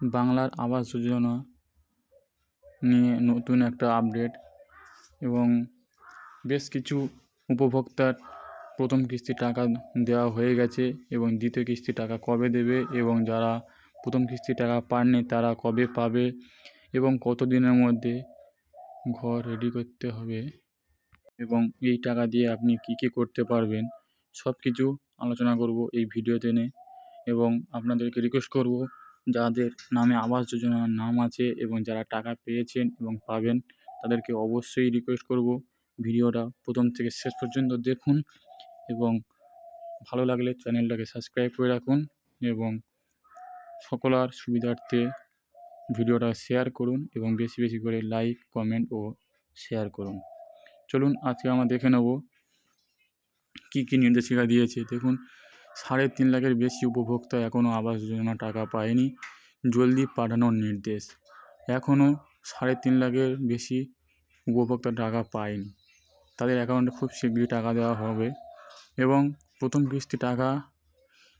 বাংলার আবাস যোজনা নিয়ে নতুন একটা আপডেট এবং বেশ কিছু উপভোক্তার প্রথম কিস্তির টাকা দেওয়া হয়ে গেছে এবং দ্বিতীয় কিস্তির টাকা কবে দেবে এবং যারা প্রথম কিস্তির টাকা পাননি তারা কবে পাবে এবং কত দিনের মধ্যে ঘর রেডি করতে হবে এবং এই টাকা দিয়ে আপনি কী কী করতে পারবেন সব কিছু আলোচনা করব এই ভিডিওতে নে এবং আপনাদেরকে রিকোয়েস্ট করব যাদের নামে আবাস যোজনার নাম আছে এবং যারা টাকা পেয়েছেন এবং পাবেন, তাদেরকে অবশ্যই রিকোয়েস্ট করব। ভিডিওটা প্রথম থেকে শেষ পর্যন্ত দেখুন এবং ভালো লাগলে চ্যানেলটাকে সাবস্ক্রাইব করে রাখুন এবং সকলার সুবিধার্থে ভিডিওটা শেয়ার করুন এবং বেশি বেশি করে লাইক কমেন্ট ও শেয়ার করুন। চলুন আজকে আমরা দেখে নেব কী কী নির্দেশিকা দিয়েছে। দেখুন সাড়ে তিন লাখের বেশি উপভোক্তা এখনও আবাস যোজনা টাকা পায়নি, জলদি পাঠানোর নির্দেশ। এখনও সাড়ে তিন লাখের বেশি উপভোক্তা টাকা পায়নি। তাদের অ্যাকাউন্টে খুব শীঘ্রই টাকা দেওয়া হবে এবং প্রথম কিস্তি টাকা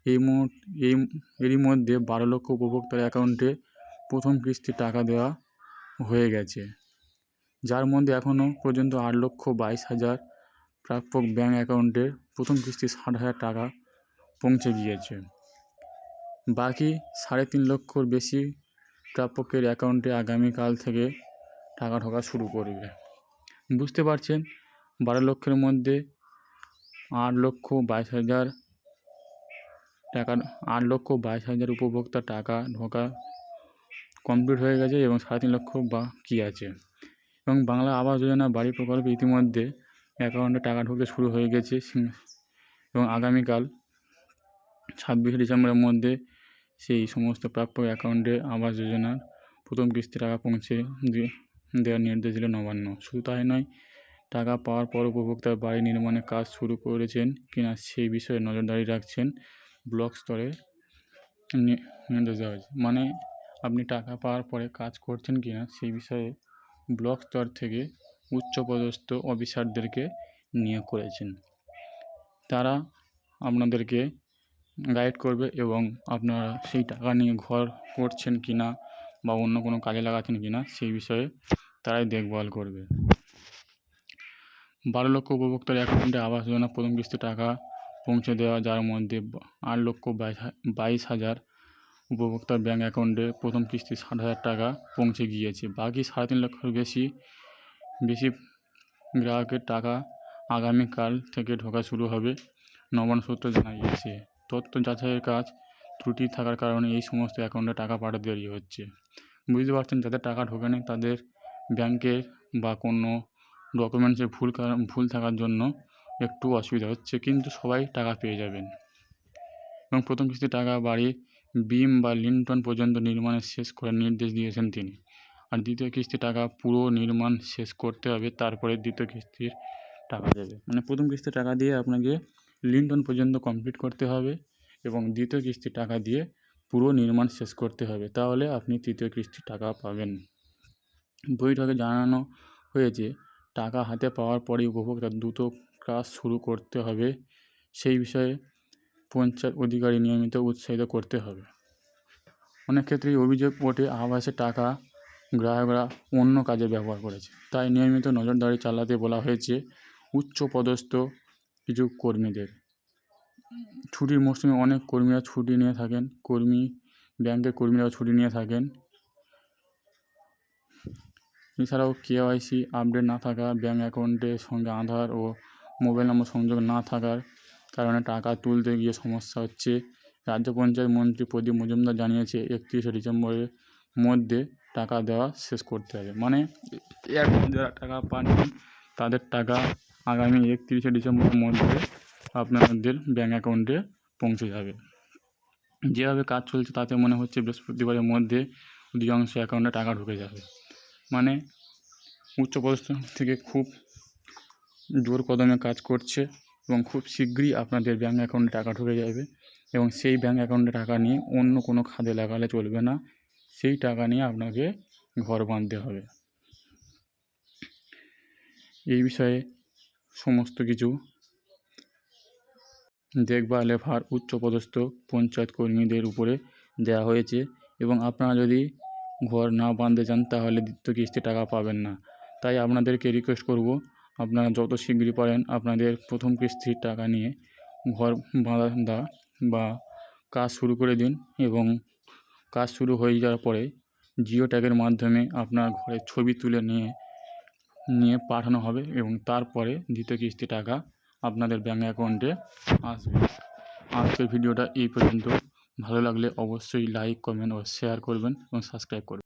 এই মুহূর্ত, এই, এরই মধ্যে বারো লক্ষ উপভোক্তার অ্যাকাউন্টে প্রথম কিস্তির টাকা দেওয়া হয়ে গেছে। যার মধ্যে এখনও পর্যন্ত আট লক্ষ বাইশ হাজার প্রাপক ব্যাঙ্ক অ্যাকাউন্টে প্রথম কিস্তি ষাট হাজার টাকা পৌঁছে গিয়েছে। বাকি সাড়ে তিন লক্ষর বেশি প্রাপকের অ্যাকাউন্টে আগামীকাল থেকে টাকা ঢোকা শুরু করবে। বুঝতে পারছেন? বারো লক্ষের মধ্যে আট লক্ষ বাইশ হাজার টাকা, আট লক্ষ বাইশ হাজার উপভোক্তা টাকা ঢোকা কমপ্লিট হয়ে গেছে এবং সাড়ে তিন লক্ষ বাকি আছে। এবং বাংলা আবাস যোজনা বাড়ি প্রকল্পে ইতিমধ্যে অ্যাকাউন্টে টাকা ঢুকতে শুরু হয়ে গেছে। এবং আগামীকাল ছাব্বিশে ডিসেম্বরের মধ্যে সেই সমস্ত প্রাপ্য অ্যাকাউন্টে আবাস যোজনার প্রথম কিস্তি টাকা পৌঁছে দেওয়ার নির্দেশ দিল নবান্ন। শুধু তাই নয়, টাকা পাওয়ার পর উপভোক্তার বাড়ি নির্মাণের কাজ শুরু করেছেন কিনা সেই বিষয়ে নজরদারি রাখছেন ব্লক স্তরে নির্দেশ দেওয়া হয়েছে। মানে আপনি টাকা পাওয়ার পরে কাজ করছেন কিনা সেই বিষয়ে ব্লক স্তর থেকে উচ্চপদস্থ অফিসারদেরকে নিয়োগ করেছেন। তারা আপনাদেরকে গাইড করবে এবং আপনারা সেই টাকা নিয়ে ঘর করছেন কি না বা অন্য কোনো কাজে লাগাচ্ছেন কি না, সেই বিষয়ে তারাই দেখভাল করবে। বারো লক্ষ উপভোক্তার অ্যাকাউন্টে আবাস যোজনা প্রথম কিস্তি টাকা পৌঁছে দেওয়া, যার মধ্যে আট লক্ষ বাইশ হাজার উপভোক্তার ব্যাঙ্ক অ্যাকাউন্টে প্রথম কিস্তি ষাট হাজার টাকা পৌঁছে গিয়েছে। বাকি সাড়ে তিন লক্ষের বেশি বেশি গ্রাহকের টাকা আগামীকাল থেকে ঢোকা শুরু হবে, নবান্ন সূত্র জানা গিয়েছে তথ্য যাচাইয়ের কাজ ত্রুটি থাকার কারণে এই সমস্ত অ্যাকাউন্টে টাকা পাঠাতে দেরি হচ্ছে। বুঝতে পারছেন, যাদের টাকা ঢোকেনি তাদের ব্যাংকের বা কোনো ডকুমেন্টসে ভুল ভুল থাকার জন্য একটু অসুবিধা হচ্ছে, কিন্তু সবাই টাকা পেয়ে যাবেন। এবং প্রথম কিস্তি টাকা বাড়ি বিম বা লিন্টন পর্যন্ত নির্মাণ শেষ করার নির্দেশ দিয়েছেন তিনি। আর দ্বিতীয় কিস্তি টাকা পুরো নির্মাণ শেষ করতে হবে, তারপরে দ্বিতীয় কিস্তির টাকা দেবে। মানে প্রথম কিস্তির টাকা দিয়ে আপনাকে লিন্টন পর্যন্ত কমপ্লিট করতে হবে এবং দ্বিতীয় কিস্তির টাকা দিয়ে পুরো নির্মাণ শেষ করতে হবে। তাহলে আপনি তৃতীয় কিস্তির টাকা পাবেন। বৈঠকে জানানো হয়েছে, টাকা হাতে পাওয়ার পরেই উপভোক্তার দ্রুত কাজ শুরু করতে হবে। সেই বিষয়ে পঞ্চায়েত অধিকারী নিয়মিত উৎসাহিত করতে হবে। অনেক ক্ষেত্রেই অভিযোগ ওঠে আবাসের টাকা গ্রাহকরা অন্য কাজে ব্যবহার করেছে। তাই নিয়মিত নজরদারি চালাতে বলা হয়েছে, উচ্চপদস্থ কিছু কর্মীদের ছুটির মরশুমে অনেক কর্মীরা ছুটি নিয়ে থাকেন কর্মী ব্যাংকের কর্মীরাও ছুটি নিয়ে থাকেন এছাড়াও কেওয়াইসি আপডেট না থাকা ব্যাঙ্ক অ্যাকাউন্টের সঙ্গে আধার ও মোবাইল নম্বর সংযোগ না থাকার কারণে টাকা তুলতে গিয়ে সমস্যা হচ্ছে রাজ্য পঞ্চায়েত মন্ত্রী প্রদীপ মজুমদার জানিয়েছে একত্রিশে ডিসেম্বরের মধ্যে টাকা দেওয়া শেষ করতে হবে মানে এখন যারা টাকা পাননি তাদের টাকা আগামী একত্রিশে ডিসেম্বরের মধ্যে আপনাদের ব্যাঙ্ক অ্যাকাউন্টে পৌঁছে যাবে। যেভাবে কাজ চলছে তাতে মনে হচ্ছে বৃহস্পতিবারের মধ্যে অধিকাংশ অ্যাকাউন্টে টাকা ঢুকে যাবে। মানে উচ্চপদস্থ থেকে খুব জোর কদমে কাজ করছে এবং খুব শীঘ্রই আপনাদের ব্যাঙ্ক অ্যাকাউন্টে টাকা ঢুকে যাবে এবং সেই ব্যাঙ্ক অ্যাকাউন্টে টাকা নিয়ে অন্য কোনো খাতে লাগালে চলবে না। সেই টাকা নিয়ে আপনাকে ঘর বাঁধতে হবে। এই বিষয়ে সমস্ত কিছু। দেখভালের ভার উচ্চপদস্থ পঞ্চায়েত কর্মীদের উপরে দেওয়া হয়েছে এবং আপনারা যদি ঘর না বাঁধতে চান তাহলে দ্বিতীয় কিস্তির টাকা পাবেন না। তাই আপনাদেরকে রিকোয়েস্ট করব, আপনারা যত শীঘ্রই পারেন আপনাদের প্রথম কিস্তির টাকা নিয়ে ঘর বাঁধা বা কাজ শুরু করে দিন এবং কাজ শুরু হয়ে যাওয়ার পরে জিও ট্যাগের মাধ্যমে আপনার ঘরের ছবি তুলে নিয়ে নিয়ে পাঠানো হবে এবং তারপরে দ্বিতীয় কিস্তি টাকা আপনাদের ব্যাঙ্ক অ্যাকাউন্টে আসবে। আজকের ভিডিওটা এই পর্যন্ত। ভালো লাগলে অবশ্যই লাইক, কমেন্ট ও শেয়ার করবেন এবং সাবস্ক্রাইব করবেন।